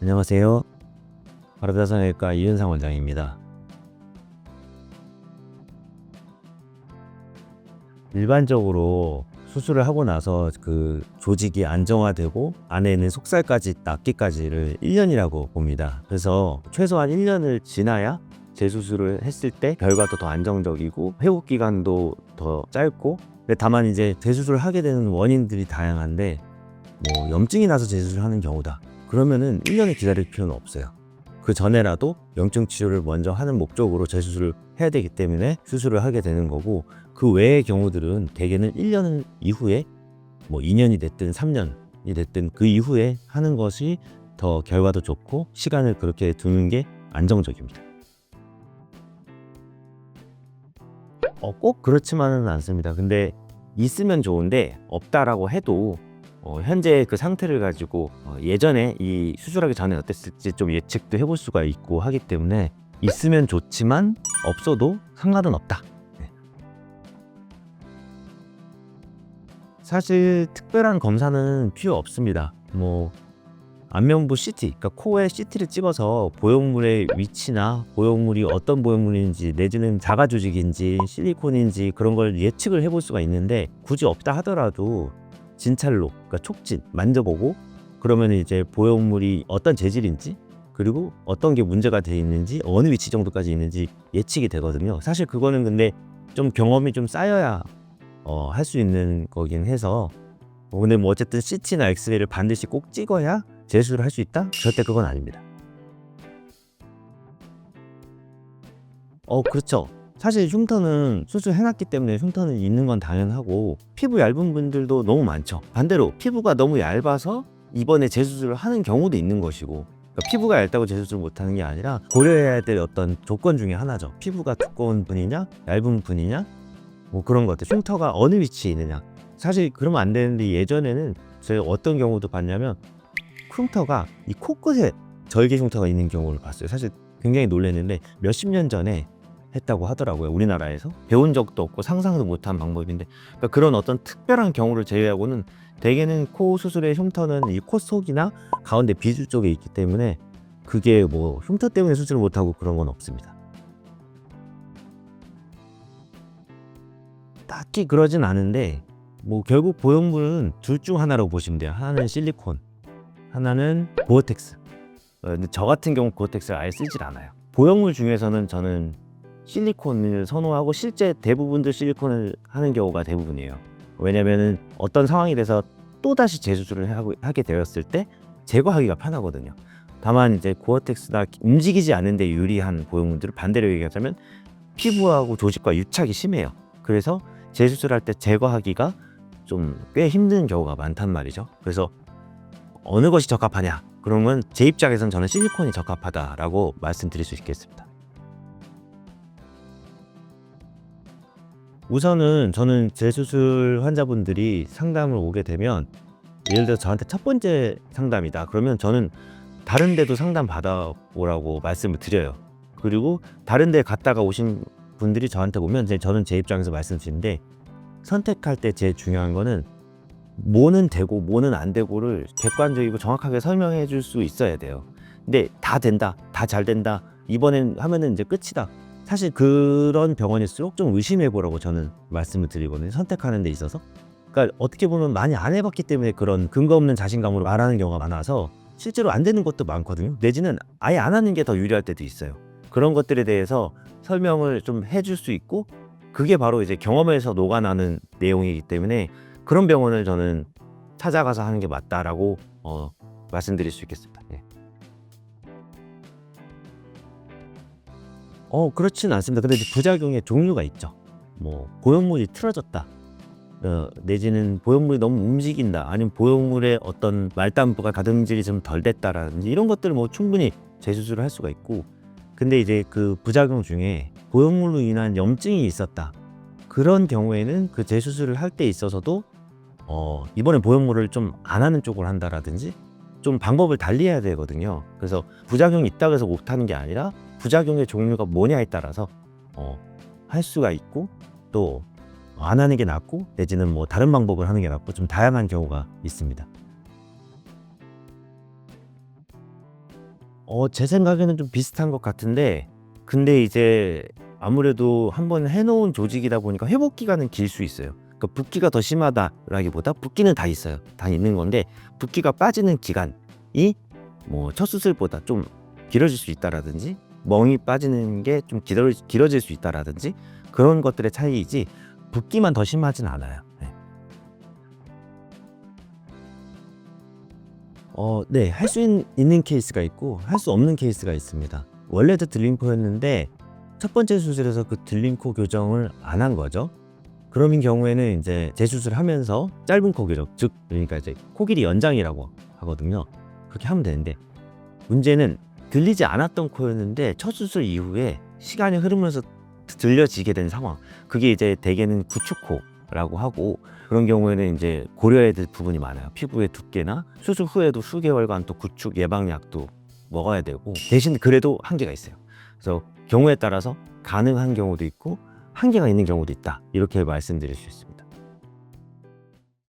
안녕하세요. 바르다성외과 이은상 원장입니다. 일반적으로 수술을 하고 나서 그 조직이 안정화되고 안에 있는 속살까지 낫기까지를 1년이라고 봅니다. 그래서 최소한 1년을 지나야 재수술을 했을 때 결과도 더 안정적이고 회복 기간도 더 짧고 다만 이제 재수술을 하게 되는 원인들이 다양한데 뭐 염증이 나서 재수술을 하는 경우다. 그러면은 1년을 기다릴 필요는 없어요. 그 전에라도 염증 치료를 먼저 하는 목적으로 재수술을 해야 되기 때문에 수술을 하게 되는 거고 그 외의 경우들은 대개는 1년 이후에 뭐 2년이 됐든 3년이 됐든 그 이후에 하는 것이 더 결과도 좋고 시간을 그렇게 두는 게 안정적입니다. 어, 꼭 그렇지만은 않습니다. 근데 있으면 좋은데 없다라고 해도 어, 현재 그 상태를 가지고 어, 예전에 이 수술하기 전에 어땠을지 좀 예측도 해볼 수가 있고 하기 때문에 있으면 좋지만 없어도 상관은 없다. 네. 사실 특별한 검사는 필요 없습니다. 뭐 안면부 CT, 그러니까 코에 CT를 찍어서 보형물의 위치나 보형물이 어떤 보형물인지 내지는 자가 조직인지 실리콘인지 그런 걸 예측을 해볼 수가 있는데 굳이 없다 하더라도 진찰로, 그러니까 촉진 만져보고 그러면 이제 보형물이 어떤 재질인지 그리고 어떤 게 문제가 돼 있는지 어느 위치 정도까지 있는지 예측이 되거든요. 사실 그거는 근데 좀 경험이 좀 쌓여야 어, 할 수 있는 거긴 해서 어, 근데 뭐 어쨌든 CT나 엑스레이를 반드시 꼭 찍어야 재수를 할 수 있다? 절대 그건 아닙니다. 어, 그렇죠. 사실 흉터는 수술해놨기 때문에 흉터는 있는 건 당연하고 피부 얇은 분들도 너무 많죠. 반대로 피부가 너무 얇아서 이번에 재수술을 하는 경우도 있는 것이고 그러니까 피부가 얇다고 재수술을 못하는 게 아니라 고려해야 될 어떤 조건 중에 하나죠. 피부가 두꺼운 분이냐 얇은 분이냐 뭐 그런 것들 흉터가 어느 위치에 있느냐 사실 그러면 안 되는데 예전에는 제가 어떤 경우도 봤냐면 흉터가 이 코끝에 절개 흉터가 있는 경우를 봤어요. 사실 굉장히 놀랐는데 몇십 년 전에 했다고 하더라고요. 우리나라에서 배운 적도 없고 상상도 못한 방법인데 그러니까 그런 어떤 특별한 경우를 제외하고는 대개는 코 수술의 흉터는 이 코 속이나 가운데 비주 쪽에 있기 때문에 그게 뭐 흉터 때문에 수술을 못하고 그런 건 없습니다. 딱히 그러진 않은데 뭐 결국 보형물은 둘 중 하나라고 보시면 돼요. 하나는 실리콘, 하나는 고어텍스. 어, 저 같은 경우 고어텍스를 아예 쓰질 않아요. 보형물 중에서는 저는 실리콘을 선호하고 실제 대부분들 실리콘을 하는 경우가 대부분이에요. 왜냐면은 어떤 상황이 돼서 또 다시 재수술을 하게 되었을 때 제거하기가 편하거든요. 다만 이제 고어텍스나 움직이지 않는데 유리한 보형물들을 반대로 얘기하자면 피부하고 조직과 유착이 심해요. 그래서 재수술할 때 제거하기가 좀 꽤 힘든 경우가 많단 말이죠. 그래서 어느 것이 적합하냐? 그러면 제 입장에선 저는 실리콘이 적합하다라고 말씀드릴 수 있겠습니다. 우선은 저는 재수술 환자분들이 상담을 오게 되면 예를 들어 저한테 첫 번째 상담이다. 그러면 저는 다른 데도 상담 받아오라고 말씀을 드려요. 그리고 다른 데 갔다가 오신 분들이 저한테 오면 저는 제 입장에서 말씀드리는데 선택할 때 제일 중요한 거는 뭐는 되고 뭐는 안 되고를 객관적이고 정확하게 설명해 줄 수 있어야 돼요. 근데 다 된다, 다 잘 된다, 이번엔 하면은 이제 끝이다. 사실 그런 병원일수록 좀 의심해 보라고 저는 말씀을 드리거든요. 선택하는 데 있어서. 그러니까 어떻게 보면 많이 안 해봤기 때문에 그런 근거 없는 자신감으로 말하는 경우가 많아서 실제로 안 되는 것도 많거든요. 내지는 아예 안 하는 게 더 유리할 때도 있어요. 그런 것들에 대해서 설명을 좀 해줄 수 있고 그게 바로 이제 경험에서 녹아나는 내용이기 때문에 그런 병원을 저는 찾아가서 하는 게 맞다라고 어, 말씀드릴 수 있겠습니다. 예. 어 그렇진 않습니다. 근데 부작용의 종류가 있죠. 뭐 보형물이 틀어졌다. 어, 내지는 보형물이 너무 움직인다. 아니면 보형물의 어떤 말단부가 가등질이 좀 덜 됐다라든지 이런 것들을 뭐 충분히 재수술을 할 수가 있고 근데 이제 그 부작용 중에 보형물로 인한 염증이 있었다. 그런 경우에는 그 재수술을 할 때 있어서도 어, 이번에 보형물을 좀 안 하는 쪽으로 한다라든지 좀 방법을 달리 해야 되거든요. 그래서 부작용이 있다고 해서 못하는 게 아니라 부작용의 종류가 뭐냐에 따라서 어, 할 수가 있고 또 안 하는 게 낫고 내지는 뭐 다른 방법을 하는 게 낫고 좀 다양한 경우가 있습니다. 어, 제 생각에는 좀 비슷한 것 같은데 근데 이제 아무래도 한번 해놓은 조직이다 보니까 회복 기간은 길 수 있어요. 그러니까 붓기가 더 심하다라기보다 붓기는 다 있어요. 다 있는 건데 붓기가 빠지는 기간이 뭐 첫 수술보다 좀 길어질 수 있다라든지 멍이 빠지는 게 좀 길어, 길어질 수 있다라든지 그런 것들의 차이이지 붓기만 더 심하진 않아요. 네. 어, 네, 할 수 있는 케이스가 있고 할 수 없는 케이스가 있습니다. 원래도 들림코였는데 첫 번째 수술에서 그 들림코 교정을 안 한 거죠. 그러면 경우에는 이제 재수술하면서 짧은 코 교정, 즉 그러니까 이제 코 길이 연장이라고 하거든요. 그렇게 하면 되는데 문제는 들리지 않았던 코였는데 첫 수술 이후에 시간이 흐르면서 들려지게 된 상황. 그게 이제 대개는 구축코라고 하고 그런 경우에는 이제 고려해야 될 부분이 많아요. 피부의 두께나 수술 후에도 수개월간 또 구축 예방약도 먹어야 되고 대신 그래도 한계가 있어요. 그래서 경우에 따라서 가능한 경우도 있고 한계가 있는 경우도 있다. 이렇게 말씀드릴 수 있습니다.